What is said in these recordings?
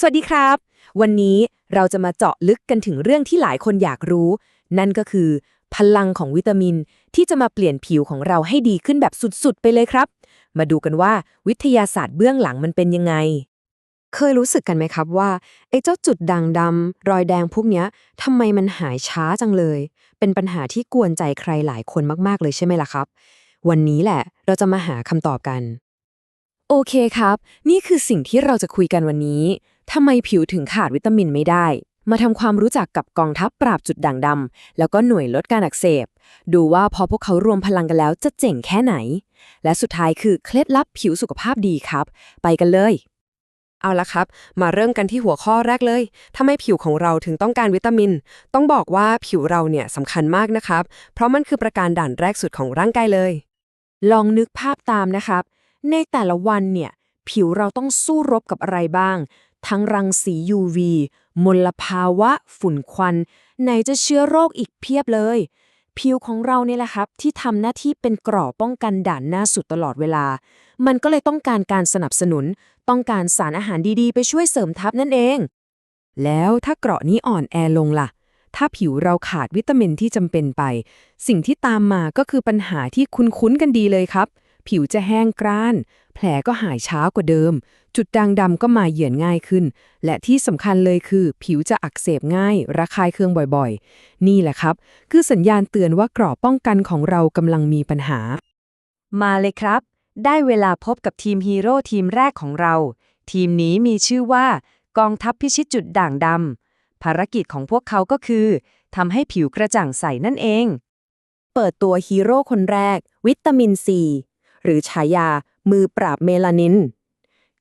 สวัสดีครับ วันนี้เราจะมาเจาะลึกกันถึงเรื่องที่หลายคนอยากรู้ นั่นก็คือ พลังของวิตามินที่จะมาเปลี่ยนผิวของเราให้ดีขึ้นแบบสุดๆ ไปเลยครับ มาดูกันว่าวิทยาศาสตร์เบื้องหลังมันเป็นยังไง เคยรู้สึกกันไหมครับว่าไอ้เจ้าจุดด่างดำรอยแดงพวกเนี้ยทำไมมันหายช้าจังเลย เป็นปัญหาที่กวนใจใครหลายคนมากๆเลยใช่ไหมล่ะครับ วันนี้แหละเราจะมาหาคำตอบกัน โอเคครับ นี่คือสิ่งที่เราจะคุยกันวันนี้ ทำไมผิวถึงขาดวิตามินไม่ได้ มาทำความรู้จักกับกองทัพปราบจุดด่างดำแล้วก็หน่วยลดการอักเสบ ดูว่าพอพวกเขารวมพลังกันแล้วจะเจ๋งแค่ไหน และสุดท้ายคือเคล็ดลับผิวสุขภาพดีครับ ไปกันเลย เอาละครับ มาเริ่มกันที่หัวข้อแรกเลยทำไมผิวของเราถึงต้องการวิตามิน ต้องบอกว่าผิวเราเนี่ยสำคัญมากนะครับ เพราะมันคือประการด่านแรกสุดของร่างกายเลย ลองนึกภาพตามนะครับ ในแต่ละวันเนี่ยผิวเราต้องสู้รบกับอะไรบ้าง ทั้งรังสี UV มลภาวะ ฝุ่นควัน ไหนจะเชื้อโรคอีกเพียบเลย ผิวของเราเนี่ยแหละครับ ที่ทำหน้าที่เป็นกรอบป้องกันด่านหน้าสุดตลอดเวลา มันก็เลยต้องการการสนับสนุน ต้องการสารอาหารดีๆ ไปช่วยเสริมทัพนั่นเอง แล้วถ้าเกราะนี้อ่อนแอลงล่ะ ถ้าผิวเราขาดวิตามินที่จำเป็นไป สิ่งที่ตามมาก็คือปัญหาที่คุ้นๆกันดีเลยครับ ผิวจะแห้งกร้าน แผลก็หายช้ากว่าเดิม จุดด่างดำก็มาเหยื่อนง่ายขึ้น และที่สำคัญเลยคือ ผิวจะอักเสบง่าย ระคายเคืองบ่อยๆ นี่แหละครับ คือสัญญาณเตือนว่ากรอบป้องกันของเรากำลังมีปัญหา มาเลยครับ ได้เวลาพบกับทีมฮีโร่ทีมแรกของเรา ทีมนี้มีชื่อว่า กองทัพพิชิตจุดด่างดำภารกิจของพวกเขาก็คือทำให้ผิวกระจ่างใสนั่นเอง เปิดตัวฮีโร่คนแรก วิตามินซีหรือฉายา มือปราบเมลานิน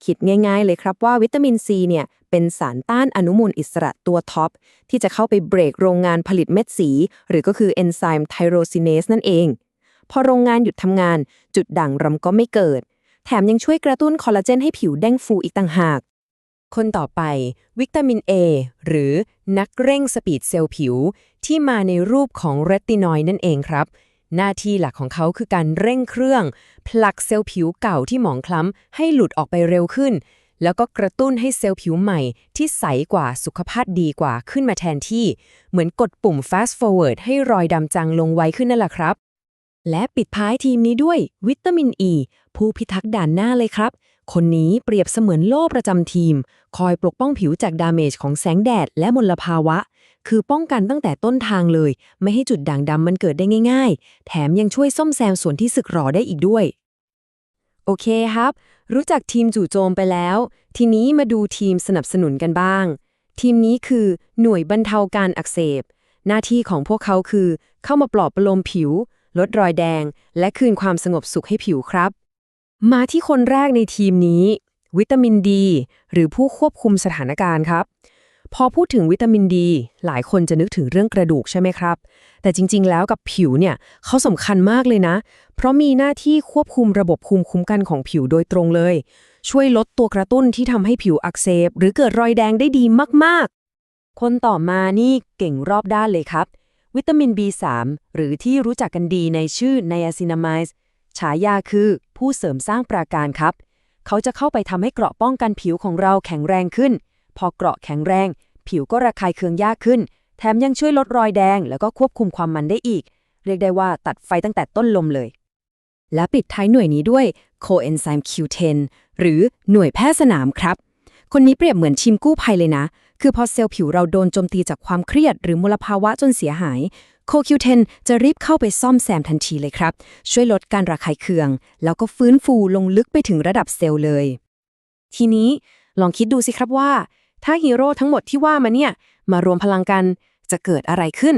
คิดง่าย ๆ เลยครับว่าวิตามินซีเนี่ย เป็นสารต้านอนุมูลอิสระตัวท็อป ที่จะเข้าไปเบรกโรงงานผลิตเม็ดสี หรือก็คือเอนไซม์ไทโรซินเนสนั่นเอง พอโรงงานหยุดทำงาน จุดด่างรำก็ไม่เกิด แถมยังช่วยกระตุ้นคอลลาเจนให้ผิวเด้งฟูอีกต่างหากคนต่อไป วิตามิน A หรือนักเร่งสปีดเซลล์ผิว ที่มาในรูปของเรตินอยด์นั่นเองครับ หน้าที่หลักของเขาคือการเร่งเครื่อง ผลักเซลล์ผิวเก่าที่หมองคล้ำให้หลุดออกไปเร็วขึ้น แล้วก็กระตุ้นให้เซลล์ผิวใหม่ที่ใสกว่าสุขภาพดีกว่าขึ้นมาแทนที่ เหมือนกดปุ่ม fast forward ให้รอยดำจางลงไวขึ้นนั่นแหละครับ และปิดท้ายทีมนี้ด้วยวิตามินอ e, ีผู้พิทักษ์ด่านหน้าเลยครับ คนนี้เปรียบเสมือนโล่ประจำทีม คอยปกป้องผิวจากดาเมจของแสงแดดและมลภาวะ คือป้องกันตั้งแต่ต้นทางเลย ไม่ให้จุดด่างดำมันเกิดได้ง่าย ๆ แถมยังช่วยซ่อมแซมส่วนที่สึกหรอได้อีกด้วย โอเคครับ รู้จักทีมจู่โจมไปแล้ว ทีนี้มาดูทีมสนับสนุนกันบ้าง ทีมนี้คือหน่วยบรรเทาการอักเสบ หน้าที่ของพวกเขาคือ เข้ามาปลอบประโลมผิว ลดรอยแดง และคืนความสงบสุขให้ผิวครับ มาที่คนแรกในทีมนี้ วิตามินดี หรือผู้ควบคุมสถานการณ์ครับ พอพูดถึงวิตามินดี หลายคนจะนึกถึงเรื่องกระดูกใช่ไหมครับ แต่จริงๆ แล้วกับผิวเนี่ยเขาสำคัญมากเลยนะ เพราะมีหน้าที่ควบคุมระบบภูมิคุ้มกันของผิวโดยตรงเลย ช่วยลดตัวกระตุ้นที่ทำให้ผิวอักเสบ หรือเกิดรอยแดงได้ดีมากๆ คนต่อมานี่เก่งรอบด้านเลยครับ วิตามิน B3 หรือที่รู้จักกันดีในชื่อไนอาซินามายส์ฉายาคือผู้เสริมสร้างปราการครับ เขาจะเข้าไปทำให้เกราะป้องกันผิวของเราแข็งแรงขึ้น พอเกราะแข็งแรง ผิวก็ระคายเคืองยากขึ้น แถมยังช่วยลดรอยแดง แล้วก็ควบคุมความมันได้อีก เรียกได้ว่าตัดไฟตั้งแต่ต้นลมเลย และปิดท้ายหน่วยนี้ด้วย Coenzyme Q10 หรือหน่วยแพทย์สนามครับ คนนี้เปรียบเหมือนทีมกู้ภัยเลยนะ คือพอเซลล์ผิวเราโดนโจมตีจากความเครียด หรือมลภาวะจนเสียหาย CoQ10 จะรีบเข้าไปซ่อมแซมทันทีเลยครับ ช่วยลดการระคายเคือง แล้วก็ฟื้นฟูลงลึกไปถึงระดับเซลล์เลย ทีนี้ลองคิดดูสิครับว่า ถ้าฮีโร่ทั้งหมดที่ว่ามาเนี่ย มารวมพลังกันจะเกิดอะไรขึ้น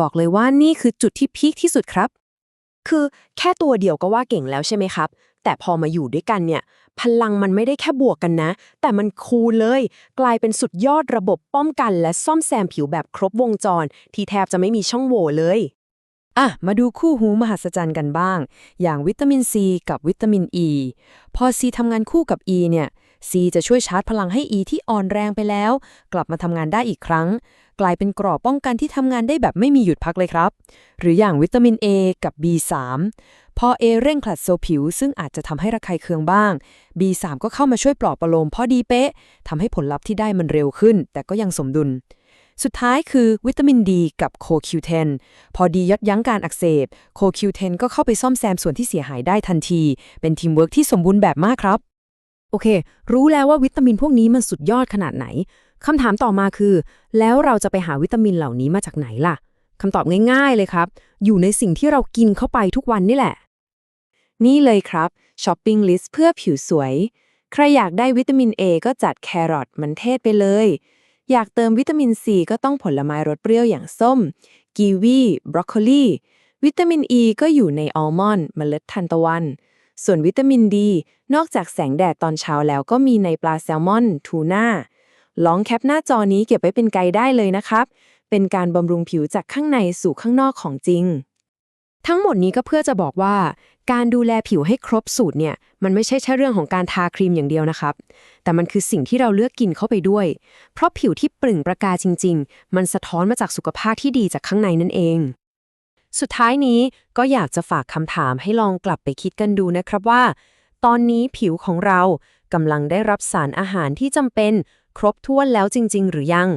บอกเลยว่านี่คือจุดที่พีคที่สุดครับ คือแค่ตัวเดียวก็ว่าเก่งแล้วใช่ไหมครับ แต่พอมาอยู่ด้วยกันเนี่ย พลังมันไม่ได้แค่บวกกันนะ แต่มันคูณเลย กลายเป็นสุดยอดระบบป้องกันและซ่อมแซมผิวแบบครบวงจร ที่แทบจะไม่มีช่องโหว่เลยอะ มาดูคู่หูมหัศจรรย์กันบ้าง อย่างวิตามินซีกับวิตามินอ e. ีพอซีทำงานคู่กับ E เนี่ย C จะช่วยชาร์จพลังให้ E ที่อ่อนแรงไปแล้ว กลับมาทำงานได้อีกครั้ง กลายเป็นกรอบป้องกันที่ทำงานได้แบบไม่มีหยุดพักเลยครับ หรืออย่างวิตามิน A กับ B3 พอ A เร่งผลัดเซผิว ซึ่งอาจจะทำให้ระคายเคืองบ้าง B3 ก็เข้ามาช่วยปลอบประโลมพอดีเป๊ะทำให้ผลลัพธ์ที่ได้มันเร็วขึ้น แต่ก็ยังสมดุลสุดท้ายคือวิตามินดีกับโคคิวเทนพอดียัดยั้งการอักเสบโคคิวเทนก็เข้าไปซ่อมแซมส่วนที่เสียหายได้ทันที เป็นทีมเวิร์กที่สมบูรณ์แบบมากครับ โอเค รู้แล้วว่าวิตามินพวกนี้มันสุดยอดขนาดไหนคำถามต่อมาคือ แล้วเราจะไปหาวิตามินเหล่านี้มาจากไหนล่ะคำตอบง่าย ๆเลยครับ อยู่ในสิ่งที่เรากินเข้าไปทุกวันนี่แหละ นี่เลยครับช้อปปิ้งลิสต์เพื่อผิวสวย ใครอยากได้วิตามิน A ก็จัดแครอทมันเทศไปเลย อยากเติมวิตามิน C ก็ต้องผลไม้รสเปรี้ยวอย่างส้ม กีวี บรอกโคลี วิตามิน E ก็อยู่ในอัลมอนด์เมล็ดทานตะวัน ส่วนวิตามินดี นอกจากแสงแดดตอนเช้าแล้วก็มีในปลาแซลมอน ทูน่า ลองแคปหน้าจอนี้เก็บไว้เป็นไกด์ได้เลยนะครับ เป็นการบำรุงผิวจากข้างในสู่ข้างนอกของจริง ทั้งหมดนี้ก็เพื่อจะบอกว่า การดูแลผิวให้ครบสูตรเนี่ย มันไม่ใช่แค่เรื่องของการทาครีมอย่างเดียวนะครับ แต่มันคือสิ่งที่เราเลือกกินเข้าไปด้วย เพราะผิวที่เปล่งประกายจริง ๆ มันสะท้อนมาจากสุขภาพที่ดีจากข้างในนั่นเอง สุดท้ายนี้ก็อยากจะฝากคำถามให้ลองกลับไปคิดกันดูนะครับว่า ตอนนี้ผิวของเรากำลังได้รับสารอาหารที่จำเป็น ครบถ้วนแล้วจริง ๆ หรือยัง